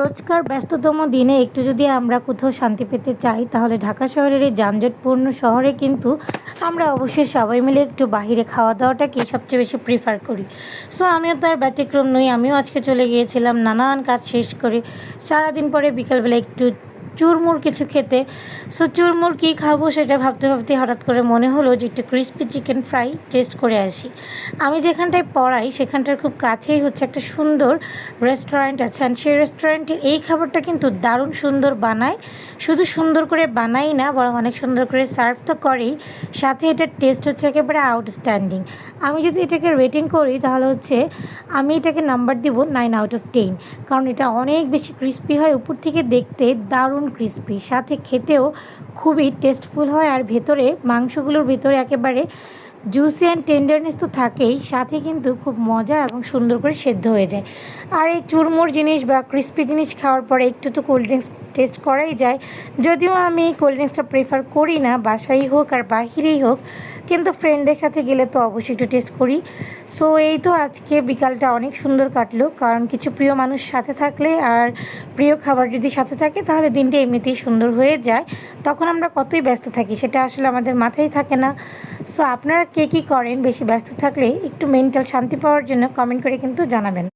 রোজকার ব্যস্ততম দিনে একটু যদি আমরা কোথাও শান্তি পেতে চাই, তাহলে ঢাকা শহরের এই যানজটপূর্ণ শহরে কিন্তু আমরা অবশ্যই সবাই মিলে একটু বাহিরে খাওয়া দাওয়াটাকে সবচেয়ে বেশি প্রিফার করি। সো আমিও তার ব্যতিক্রম নই, আমিও আজকে চলে গিয়েছিলাম, নানান কাজ শেষ করে সারাদিন পরে বিকালবেলা একটু চুরমুর কিছু খেতে। সো চুরমুর কী খাব সেটা ভাবতে ভাবতে হঠাৎ করে মনে হলো যে একটু ক্রিস্পি চিকেন ফ্রাই টেস্ট করে আসি। আমি যেখানটায় পড়াই সেখানটার খুব কাছেই হচ্ছে একটা সুন্দর রেস্টুরেন্ট আছে আর সেই রেস্টুরেন্টের এই খাবারটা কিন্তু দারুণ সুন্দর বানায়। শুধু সুন্দর করে বানাই না, বরং অনেক সুন্দর করে সার্ভ তো করেই। সাথে এটার টেস্ট হচ্ছে একেবারে আউটস্ট্যান্ডিং আমি যদি এটাকে রেটিং করি তাহলে হচ্ছে আমি এটাকে নাম্বার দিব নাইন আউট অফ টেন কারণ এটা অনেক বেশি ক্রিস্পি হয় উপর থেকে দেখতে, দারুণ ক্রিস্পি সাথে খেতেও খুবই টেস্টফুল হয় আর ভেতরে মাংসগুলোর ভেতরে একেবারে জুসি অ্যান্ড টেন্ডারনেস তো থাকেই, সাথে কিন্তু খুব মজা এবং সুন্দর করে সেদ্ধ হয়ে যায়। আর এই চুরমুর জিনিস বা ক্রিস্পি জিনিস খাওয়ার পরে একটু তো কোল্ড ড্রিঙ্কস টেস্ট করাই যায়। যদিও আমি কোল্ড ড্রিঙ্কসটা প্রেফার করি না বাসাই হোক আর বাহিরেই হোক, কিন্তু ফ্রেন্ডদের সাথে গেলে তো অবশ্যই একটু টেস্ট করি। সো এই তো আজকে বিকালটা অনেক সুন্দর কাটলো, কারণ কিছু প্রিয় মানুষ সাথে থাকলে আর প্রিয় খাবার যদি সাথে থাকে, তাহলে দিনটা এমনিতেই সুন্দর হয়ে যায়। তখন আমরা কতই ব্যস্ত থাকি, সেটা আসলে আমাদের মাথায় থাকে না। সো আপনারা কে কী করেন? বেশি ব্যস্ত থাকলে একটু মেন্টাল শান্তি পাওয়ার জন্য কমেন্ট করে কিন্তু জানাবেন।